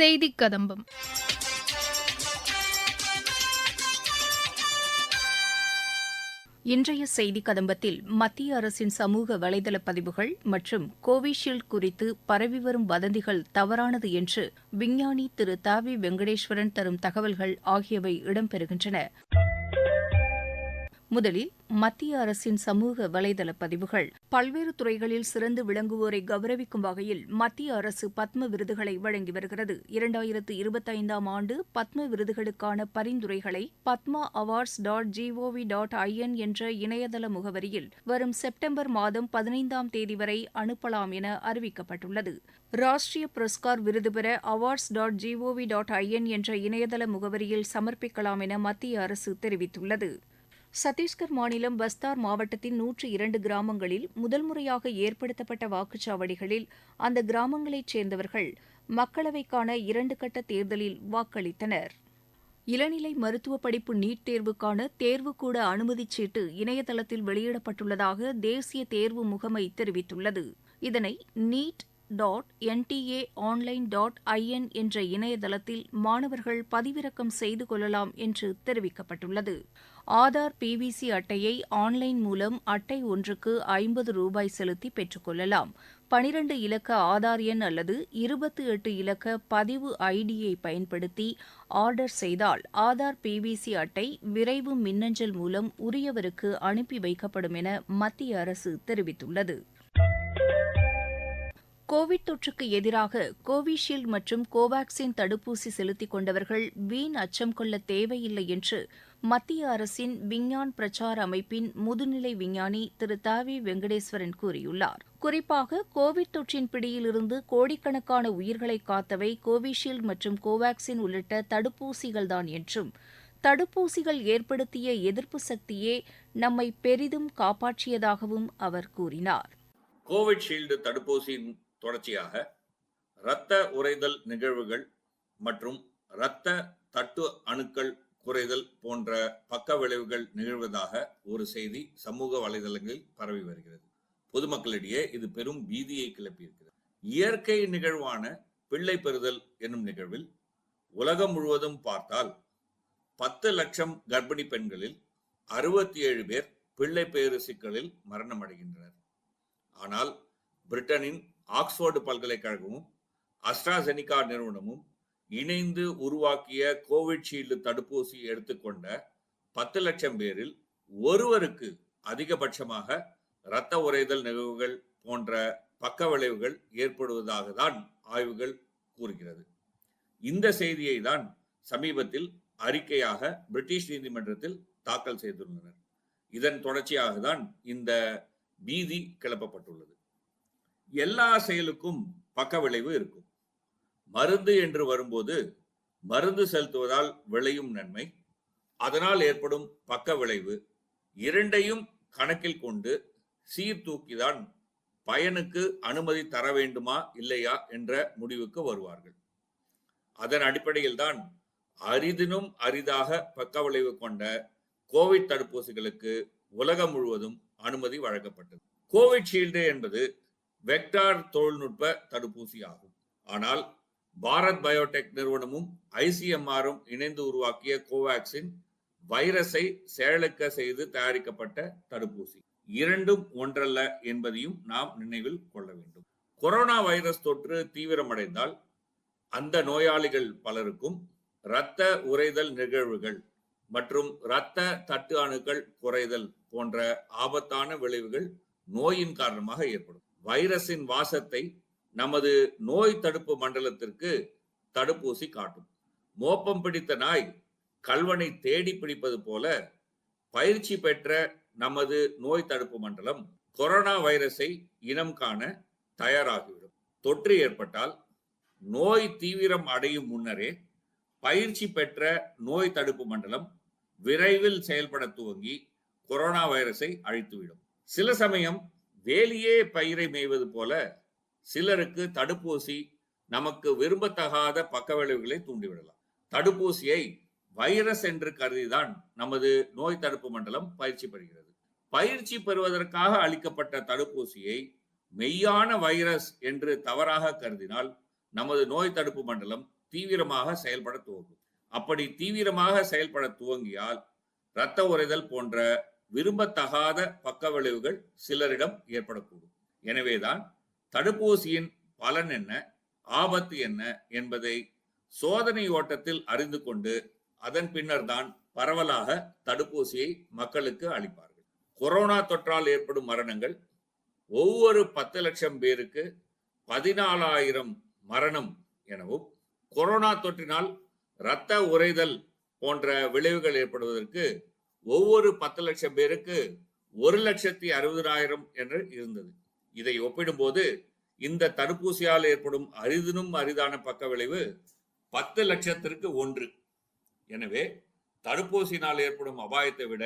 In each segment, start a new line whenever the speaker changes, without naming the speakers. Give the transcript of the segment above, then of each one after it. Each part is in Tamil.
செய்தி கதம்பம்
இன்றைய செய்தி கதம்பத்தில் மத்திய அரசின் சமூக வலைதள பதிவுகள் மற்றும் கோவிஷீல்டு குறித்து பரவி வரும் வதந்திகள் தவறானது என்று விஞ்ஞானி திரு தாவி வெங்கடேஸ்வரன் தரும் தகவல்கள் ஆகியவை இடம்பெறுகின்றன. முதலில் மத்திய அரசின் சமூக வலைதள பதிவுகள். பல்வேறு துறைகளில் சிறந்து விளங்குவோரை கௌரவிக்கும் வகையில் மத்திய அரசு பத்ம விருதுகளை வழங்கி வருகிறது. இரண்டாயிரத்து இருபத்தைந்தாம் ஆண்டு பத்ம விருதுகளுக்கான பரிந்துரைகளை Padma awards dot G O V dot I N என்ற இணையதள முகவரியில் வரும் செப்டம்பர் மாதம் பதினைந்தாம் தேதி வரை அனுப்பலாம் என அறிவிக்கப்பட்டுள்ளது. ராஷ்டிரிய புரஸ்கார் விருது பெற awards dot G O V dot I N என்ற இணையதள முகவரியில் சமர்ப்பிக்கலாம் என மத்திய அரசு தெரிவித்துள்ளது. சத்தீஸ்கர் மாநிலம் பஸ்தார் மாவட்டத்தின் நூற்று இரண்டு கிராமங்களில் முதல் முறையாக ஏற்படுத்தப்பட்ட வாக்குச்சாவடிகளில் அந்த கிராமங்களைச் சேர்ந்தவர்கள் மக்களவைக்கான இரண்டு கட்ட தேர்தலில் வாக்களித்தனர். இளநிலை மருத்துவ படிப்பு நீட் தேர்வுக்கான தேர்வுக்கூட அனுமதிச் சீட்டு இணையதளத்தில் வெளியிடப்பட்டுள்ளதாக தேசிய தேர்வு முகமை தெரிவித்துள்ளது. இதனை NEET dot N T A online dot I N என்ற இணையதளத்தில் மாணவர்கள் பதிவிறக்கம் செய்து கொள்ளலாம் என்று தெரிவிக்கப்பட்டுள்ளது. ஆதார் பிவிசி அட்டையை ஆன்லைன் மூலம் அட்டை ஒன்றுக்கு ஐம்பது ரூபாய் செலுத்தி பெற்றுக்கொள்ளலாம் பனிரண்டு இலக்க ஆதார் எண் அல்லது இருபத்தி எட்டு இலக்க பதிவு ஐடியை பயன்படுத்தி ஆர்டர் செய்தால் ஆதார் பிவிசி அட்டை விரைவு மின்னஞ்சல் மூலம் உரியவருக்கு அனுப்பி வைக்கப்படும் என மத்திய அரசு தெரிவித்துள்ளது. கோவிட் தொற்றுக்கு எதிராக கோவிஷீல்டு மற்றும் கோவாக்சின் தடுப்பூசி செலுத்திக் கொண்டவர்கள் வீண் அச்சம் கொள்ள தேவையில்லை என்று மத்திய அரசின் விஞ்ஞான் பிரச்சார அமைப்பின் முதுநிலை விஞ்ஞானி திரு தாவி வெங்கடேஸ்வரன் கூறியுள்ளார். குறிப்பாக கோவிட் தொற்றின் பிடியிலிருந்து கோடிக்கணக்கான உயிர்களை காத்தவை கோவிஷீல்டு மற்றும் கோவாக்சின் உள்ளிட்ட தடுப்பூசிகள்தான் என்றும் தடுப்பூசிகள் ஏற்படுத்திய எதிர்ப்பு சக்தியே நம்மை பெரிதும் காப்பாற்றியதாகவும் அவர் கூறினார்.
கோவிட்ஷீல்டு தடுப்பூசியின் தொடர்ச்சியாக இரத்த உறைதல் நிகழ்வுகள் மற்றும் இரத்த தட்டு அணுக்கள் குறைதல் போன்ற பக்க விளைவுகள் நிகழ்வதாக ஒரு செய்தி சமூக வலைதளங்களில் பரவி வருகிறது. பொதுமக்களிடையே இது பெரும் பீதியை கிளப்பியிருக்கிறது. இயற்கை நிகழ்வான பிள்ளை பெறுதல் என்னும் நிகழ்வில் உலகம் முழுவதும் பார்த்தால் பத்து லட்சம் கர்ப்பிணி பெண்களில் அறுபத்தி ஏழு பேர் பிள்ளை பேறு சிக்கலில் மரணமடைகின்றனர். ஆனால் பிரிட்டனின் ஆக்ஸ்போர்டு பல்கலைக்கழகமும் அஸ்ட்ராசெனிகா நிறுவனமும் இணைந்து உருவாக்கிய கோவிட்ஷீல்டு தடுப்பூசி எடுத்துக்கொண்ட பத்து லட்சம் பேரில் ஒருவருக்கு அதிகபட்சமாக இரத்த உறைதல் நிகழ்வுகள் போன்ற பக்க விளைவுகள் ஏற்படுவதாக தான் ஆய்வுகள் கூறுகிறது. இந்த செய்தியை தான் சமீபத்தில் அறிக்கையாக பிரிட்டிஷ் நீதிமன்றத்தில் தாக்கல் செய்துள்ளனர். இதன் தொடர்ச்சியாக தான் இந்த பீதி கிளப்பப்பட்டுள்ளது. எல்லா செயலுக்கும் பக்க விளைவு இருக்கும். மருந்து என்று வரும்போது மருந்து செலுத்துவதால் விளையும் நன்மை. அதனால் ஏற்படும் பக்க விளைவு. இரண்டையும் கணக்கில் கொண்டு சீர்தூக்கிதான் பயனுக்கு அனுமதி தர வேண்டுமா இல்லையா என்ற முடிவுக்கு வருவார்கள். அதன் அடிப்படையில் தான் அரிதினும் அரிதாக பக்க விளைவு கொண்ட கோவிட் தடுப்பூசிகளுக்கு உலகம் முழுவதும் அனுமதி வழங்கப்பட்டது. கோவிட்ஷீல்டு என்பது வெக்டார் தொழில்நுட்ப தடுப்பூசி ஆகும். ஆனால் பாரத் பயோடெக் நிறுவனமும் ஐசிஎம்ஆரும் இணைந்து உருவாக்கிய கோவாக்சின் வைரஸை செயலக்க செய்து தயாரிக்கப்பட்ட தடுப்பூசி. இரண்டும் ஒன்றல்ல என்பதையும் நாம் நினைவில் கொள்ள வேண்டும். கொரோனா வைரஸ் தொற்று தீவிரமடைந்தால் அந்த நோயாளிகள் பலருக்கும் இரத்த உறைதல் நிகழ்வுகள் மற்றும் இரத்த தட்டு அணுக்கள் குறைதல் போன்ற ஆபத்தான விளைவுகள் நோயின் காரணமாக ஏற்படும். வைரஸின் வாசத்தை நமது நோய் தடுப்பு மண்டலத்திற்கு தடுப்பூசி காட்டும். மோப்பம் பிடித்த நாய் கல்வனை தேடி பிடிப்பது போல பயிற்சி பெற்ற நமது நோய் தடுப்பு மண்டலம் கொரோனா வைரஸை இனம் காண தயாராகிவிடும். தொற்று ஏற்பட்டால் நோய் தீவிரம் அடையும் முன்னரே பயிற்சி பெற்ற நோய் தடுப்பு மண்டலம் விரைவில் செயல்பட துவங்கி கொரோனா வைரஸை அழித்துவிடும். சில சமயம் வேலியே பயிரை மேய்வது போல சிலருக்கு தடுப்பூசி நமக்கு விரும்பத்தகாத பக்க விளைவுகளை தூண்டிவிடலாம். தடுப்பூசியை வைரஸ் என்று கருதிதான் நமது நோய் தடுப்பு மண்டலம் பயிற்சி பெறுகிறது. பயிற்சி பெறுவதற்காக அளிக்கப்பட்ட தடுப்பூசியை மெய்யான வைரஸ் என்று தவறாக கருதினால் நமது நோய் தடுப்பு மண்டலம் தீவிரமாக செயல்பட துவங்கும். அப்படி தீவிரமாக செயல்பட துவங்கியால் இரத்த உறைதல் போன்ற விரும்பத்தகாத பக்க விளைவுகள் சிலரிடம் ஏற்படக்கூடும். எனவேதான் தடுப்பூசியின் பலன் என்ன ஆபத்து என்ன என்பதை சோதனை ஓட்டத்தில் அறிந்து கொண்டு அதன் பின்னர் தான் பரவலாக தடுப்பூசியை மக்களுக்கு அளிப்பார்கள். கொரோனா தொற்றால் ஏற்படும் மரணங்கள் ஒவ்வொரு பத்து லட்சம் பேருக்கு பதினாலாயிரம் மரணம் எனவும் கொரோனா தொற்றினால் இரத்த உறைதல் போன்ற விளைவுகள் ஏற்படுவதற்கு ஒவ்வொரு பத்து லட்சம் பேருக்கு ஒரு லட்சத்தி அறுபதாயிரம் என்று இருந்தது. இதை ஒப்பிடும்போது இந்த தடுப்பூசியால் ஏற்படும் அரிதினும் அரிதான பக்க விளைவு பத்து லட்சத்திற்கு ஒன்று. எனவே தடுப்பூசியினால் ஏற்படும் அபாயத்தை விட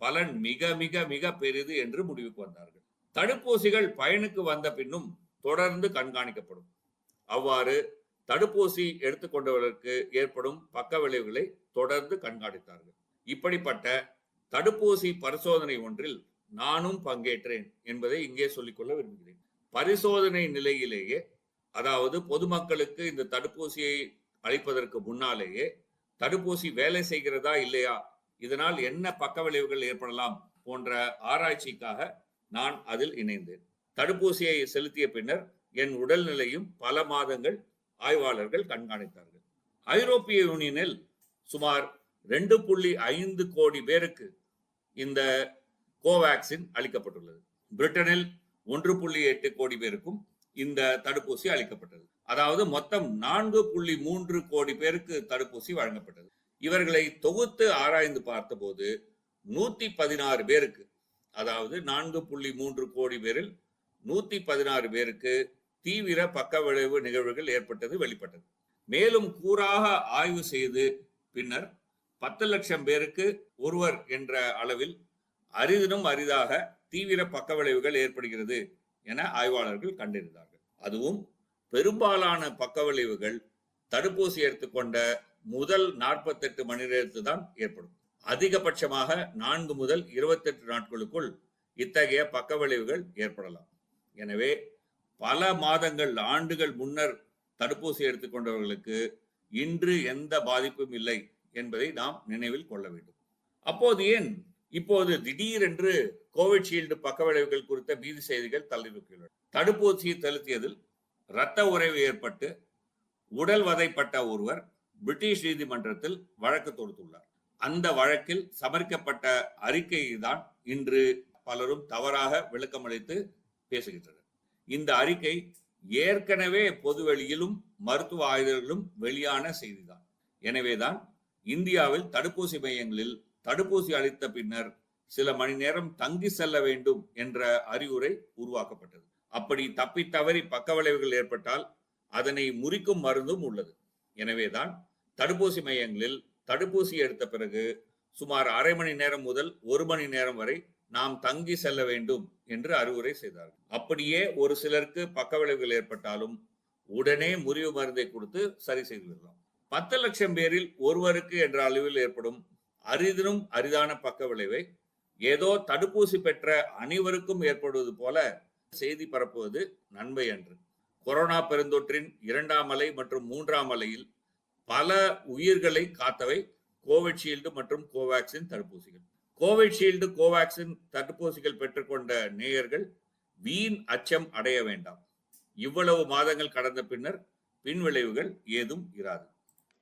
பலன் மிக மிக மிக பெரிது என்று முடிவுக்கு வந்தார்கள். தடுப்பூசிகள் பயனுக்கு வந்த பின்னும் தொடர்ந்து கண்காணிக்கப்படும். அவ்வாறு தடுப்பூசி எடுத்துக்கொண்டவர்களுக்கு ஏற்படும் பக்க விளைவுகளை தொடர்ந்து கண்காணித்தார்கள். இப்படிப்பட்ட தடுப்பூசி பரிசோதனை ஒன்றில் நானும் பங்கேற்றேன் என்பதை இங்கே சொல்லிக்கொள்ள விரும்புகிறேன். பரிசோதனை நிலையிலேயே அதாவது பொதுமக்களுக்கு இந்த தடுப்பூசியை அளிப்பதற்கு முன்னாலேயே தடுப்பூசி வேலை செய்கிறதா இல்லையா இதனால் என்ன பக்க விளைவுகள் ஏற்படலாம் போன்ற ஆராய்ச்சிக்காக நான் அதில் இணைந்தேன். தடுப்பூசியை செலுத்திய பின்னர் என் உடல்நிலையும் பல மாதங்கள் ஆய்வாளர்கள் கண்காணித்தார்கள். ஐரோப்பிய யூனியனில் சுமார் ரெண்டு புள்ளி ஐந்து கோடி பேருக்கு இந்த கோவேக்சின் அளிக்கப்பட்டுள்ளது. பிரிட்டனில் ஒன்று புள்ளி எட்டு கோடி பேருக்கும் இந்த தடுப்பூசி அளிக்கப்பட்டது. அதாவது மொத்தம் நான்கு புள்ளி மூன்று கோடி பேருக்கு தடுப்பூசி வழங்கப்பட்டது. இவர்களை தொகுத்து ஆராய்ந்து பார்த்தபோது நூத்தி பதினாறு பேருக்கு அதாவது நான்கு புள்ளி மூன்று கோடி பேரில் நூத்தி பதினாறு பேருக்கு தீவிர பக்க விளைவு நிகழ்வுகள் ஏற்பட்டது வெளிப்பட்டது. மேலும் கூறாக ஆய்வு செய்து பின்னர் பத்து லட்சம் பேருக்கு ஒருவர் என்ற அளவில் அரிதினும் அரிதாக தீவிர பக்கவிளைவுகள் ஏற்படுகிறது என ஆய்வாளர்கள் கண்டிருந்தார்கள். அதுவும் பெரும்பாலான பக்கவிளைவுகள் தடுப்பூசி எடுத்துக்கொண்ட முதல் நாற்பத்தெட்டு மணி நேரத்து தான் ஏற்படும். அதிகபட்சமாக நான்கு முதல் இருபத்தெட்டு நாட்களுக்குள் இத்தகைய பக்கவிளைவுகள் ஏற்படலாம். எனவே பல மாதங்கள் ஆண்டுகள் முன்னர் தடுப்பூசி எடுத்துக்கொண்டவர்களுக்கு இன்று எந்த பாதிப்பும் இல்லை. என்பதை நாம் நினைவில் கொள்ள வேண்டும். அப்போது ஏன் இப்போது திடீரென்று கோவிஷீல்டு பக்க விளைவுகள் குறித்த பீதி செய்திகள் தள்ளிவிட்டுள்ளன தடுப்பூசியை செலுத்தியதில் இரத்த உறைவு ஏற்பட்டு உடல் வதைப்பட்ட ஒருவர் பிரிட்டிஷ் நீதிமன்றத்தில் வழக்கு தொடுத்துள்ளார். அந்த வழக்கில் சமர்க்கப்பட்ட அறிக்கையை தான் இன்று பலரும் தவறாக விளக்கமளித்து பேசுகின்றனர். இந்த அறிக்கை ஏற்கனவே பொதுவெளியிலும் மருத்துவ ஆய்வர்களும் வெளியான செய்திதான். எனவேதான் இந்தியாவில் தடுப்பூசி மையங்களில் தடுப்பூசி அளித்த பின்னர் சில மணி நேரம் தங்கி செல்ல வேண்டும் என்ற அறிவுரை உருவாக்கப்பட்டது. அப்படி தப்பி தவறி பக்க விளைவுகள் ஏற்பட்டால் அதனை முறிக்கும் மருந்தும் உள்ளது. எனவேதான் தடுப்பூசி மையங்களில் தடுப்பூசி எடுத்த பிறகு சுமார் அரை மணி நேரம் முதல் ஒரு மணி நேரம் வரை நாம் தங்கி செல்ல வேண்டும் என்று அறிவுரை செய்தார்கள் அப்படியே ஒரு சிலருக்கு பக்க விளைவுகள் ஏற்பட்டாலும் உடனே முறிவு மருந்தை கொடுத்து சரி செய்து விடலாம். பத்து லட்சம் பேரில் ஒருவருக்கு என்ற அளவில் ஏற்படும் அரிதினும் அரிதான பக்க விளைவை ஏதோ தடுப்பூசி பெற்ற அனைவருக்கும் ஏற்படுவது போல செய்தி பரப்புவது நன்மை அன்று. கொரோனா பெருந்தொற்றின் இரண்டாம் அலை மற்றும் மூன்றாம் அலையில் பல உயிர்களை காத்தவை கோவிஷீல்டு மற்றும் கோவேக்சின் தடுப்பூசிகள். கோவிஷீல்டு கோவேக்சின் தடுப்பூசிகள் பெற்றுக்கொண்ட நேயர்கள் வீண் அச்சம் அடைய வேண்டாம். இவ்வளவு மாதங்கள் கடந்த பின்னர் பின்விளைவுகள் ஏதும் இராது.